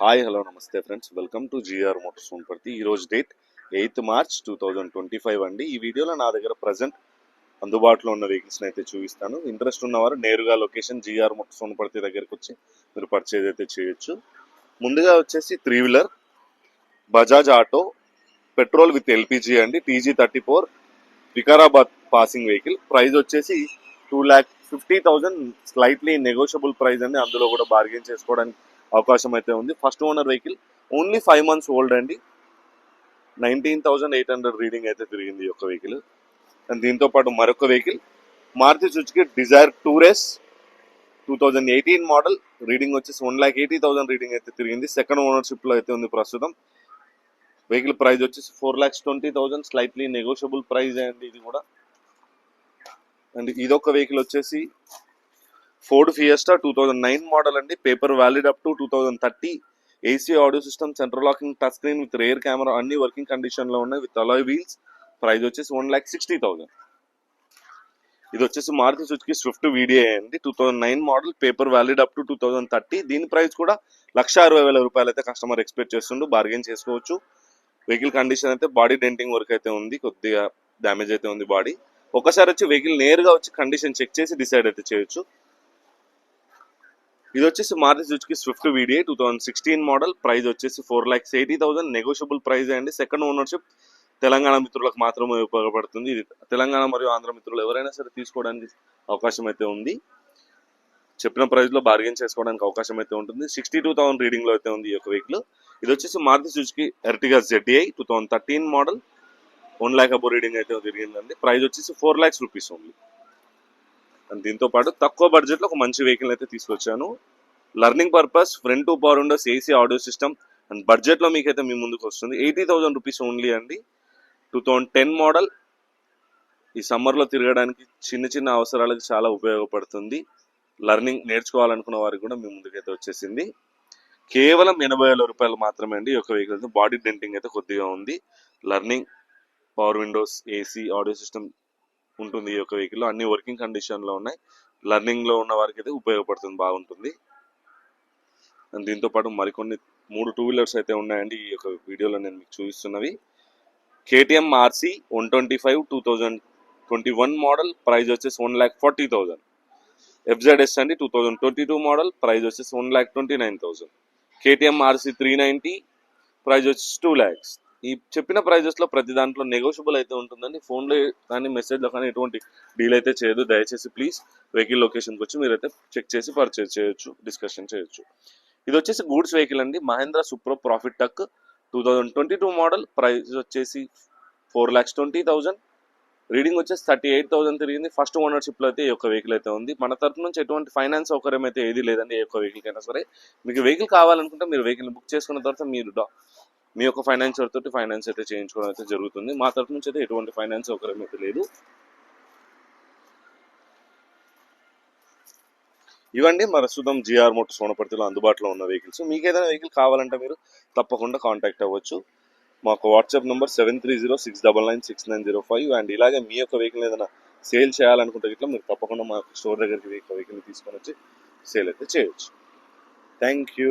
Hi hello నమస్తే friends. Welcome to G R motors Wanaparthy ఈ రోజు date eighth March two thousand twenty five అండి. ఈ వీడియోలో నా దగ్గర ప్రజెంట్ అందుబాటులో ఉన్న వెహికల్స్ అయితే చూపిస్తాను. ఇంట్రెస్ట్ ఉన్నవారు నేరుగా లొకేషన్ జిఆర్ మోటార్స్ వనపర్తి దగ్గరకు వచ్చి మీరు పర్చేజ్ అయితే చేయొచ్చు. ముందుగా వచ్చేసి three wheeler Bajaj auto petrol with LPG అండి. TG thirty four Vikarabad passing vehicle price వచ్చేసి two lakh fifty thousand slightly negotiable price అండి. అందులో కూడా బార్గెన్ చేసుకోవడానికి అవకాశం అయితే ఉంది. First owner vehicle only five months old అండి. Nineteen thousand eight hundred reading అయితే తిరిగింది ఈ యొక్క వెహికల్ అండ్ దీంతో పాటు మరొక vehicle Maruti Suzuki Dzire tour S two thousand eighteen model reading వచ్చేసి one lakh eighty thousand reading అయితే తిరిగింది. సెకండ్ ఓనర్షిప్లో అయితే ఉంది ప్రస్తుతం. వెహికల్ ప్రైస్ వచ్చేసి four lakhs twenty thousand slightly negotiable price అండి ఇది కూడా. అండ్ ఇదొక వెహికల్ వచ్చేసి Ford Fiesta two thousand nine model అండి. Paper valid up to two thousand thirty AC audio system central locking touch screen with rear camera అన్ని working కండిషన్లో ఉన్నాయి. With alloy wheels price వచ్చేసి వన్ ల్యాక్ సిక్స్టీ థౌసండ్ ఇది వచ్చేసి Maruti Suzuki Swift video అండి. Two thousand nine model paper valid up to two thousand thirty దీని price కూడా లక్ష అరవై వేల రూపాయలు అయితే కస్టమర్ ఎక్స్పెక్ట్ చేస్తుండు. బార్గెన్ చేసుకోవచ్చు. వెహికల్ కండిషన్ అయితే బాడీ డెంటింగ్ వర్క్ అయితే ఉంది. కొద్దిగా డ్యామేజ్ అయితే ఉంది బాడీ ఒకసారి వచ్చి వెహికల్ నేరుగా వచ్చి కండిషన్ చెక్ చేసి డిసైడ్ అయితే చేయొచ్చు. ఇది వచ్చేసి Maruti Suzuki Swift video two thousand sixteen model. Price వచ్చేసి four lakhs eighty thousand negotiable price అండి. సెకండ్ ఓనర్షిప్ తెలంగాణ మిత్రులకు మాత్రమే ఉపయోగపడుతుంది. ఇది తెలంగాణ మరియు ఆంధ్ర మిత్రులు ఎవరైనా సరే తీసుకోవడానికి అవకాశం అయితే ఉంది. చెప్పిన ప్రైజ్లో బార్గెన్ చేసుకోవడానికి అవకాశం అయితే ఉంటుంది. సిక్స్టీ టూ థౌసండ్ రీడింగ్లో అయితే ఉంది ఈ యొక్క వెహికల్ ఇది వచ్చేసి Maruti Suzuki Ertiga ZI two thousand thirteen model. One lakh above reading అయితే తిరిగిందండి. ప్రైస్ వచ్చేసి ఫోర్ ల్యాక్స్ రూపీస్ ఓన్లీ దీంతో పాటు తక్కువ బడ్జెట్లో ఒక మంచి వెహికల్ అయితే తీసుకొచ్చాను. Learning purpose front two power windows AC audio system and బడ్జెట్లో మీకైతే మీ ముందుకు వస్తుంది. ఎయిటీ థౌసండ్ రూపీస్ ఓన్లీ అండి. Two thousand ten model. ఈ సమ్మర్లో తిరగడానికి చిన్న చిన్న అవసరాలకు చాలా ఉపయోగపడుతుంది. లర్నింగ్ నేర్చుకోవాలనుకున్న వారికి కూడా మీ ముందుకైతే వచ్చేసింది. కేవలం ఎనభై వేల రూపాయలు మాత్రమే అండి ఈ యొక్క వెహికల్ బాడీ డెంటింగ్ అయితే కొద్దిగా ఉంది. Learning power windows AC audio system ఉంటుంది ఈ యొక్క వెహికల్ అన్ని వర్కింగ్ కండిషన్లో ఉన్నాయి. లర్నింగ్లో ఉన్న వారికి అయితే ఉపయోగపడుతుంది బాగుంటుంది. అండ్ దీంతో పాటు మరికొన్ని మూడు టూ వీలర్స్ అయితే ఉన్నాయండి ఈ యొక్క వీడియోలో నేను మీకు చూపిస్తున్నవి. KTM RC one twenty five two thousand twenty one model price వచ్చేసి one lakh forty thousand FZS అండి two thousand twenty two model price వచ్చేసి one lakh twenty nine thousand KTM RC three ninety price వచ్చేసి two lakhs ఈ చెప్పిన ప్రైజెస్లో ప్రతి దాంట్లో negotiable అయితే ఉంటుందండి. ఫోన్లో కానీ మెసేజ్లో కానీ ఎటువంటి డీల్ అయితే చేయదు. దయచేసి ప్లీజ్ వెహికల్ లొకేషన్కి వచ్చి మీరైతే చెక్ చేసి పర్చేజ్ చేయొచ్చు డిస్కషన్ చేయొచ్చు. ఇది వచ్చేసి గూడ్స్ వెహికల్ అండి. Mahindra Supro profit truck two thousand twenty two model price వచ్చేసి four lakhs twenty thousand reading వచ్చేసి థర్టీ ఎయిట్ థౌసండ్ తిరిగింది ఫస్ట్ ఓనర్షిప్లో అయితే ఈ యొక్క వెహికల్ అయితే ఉంది. మన తరఫు నుంచి ఎటువంటి ఫైనాన్స్ సౌకర్యం అయితే ఏది లేదండి. ఏ యొక్క వెహికల్ అయినా సరే. మీకు వెహికల్ కావాలనుకుంటే మీరు వెహికల్ బుక్ చేసుకున్న తర్వాత మీరు మీ యొక్క ఫైనాన్షియర్ తోటి ఫైనాన్స్ అయితే చేయించుకోవడం అయితే జరుగుతుంది. మా తరఫు నుంచి అయితే ఎటువంటి ఫైనాన్స్ సౌకర్యం అయితే లేదు. ఇవండి ప్రస్తుతం జిఆర్ మోటార్స్ సోనపర్తిలో అందుబాటులో ఉన్న వెహికల్స్ మీకు ఏదైనా వెహికల్ కావాలంటే మీరు తప్పకుండా కాంటాక్ట్ అవ్వచ్చు. మాకు WhatsApp number seven three zero six double nine six nine zero five and ఇలాగే మీ యొక్క వెహికల్ ఏదైనా సేల్ చేయాలనుకుంటే ఇట్లా మీరు తప్పకుండా మా స్టోర్ దగ్గరికి వెహికల్ తీసుకొని వచ్చి సేల్ అయితే చేయొచ్చు. Thank you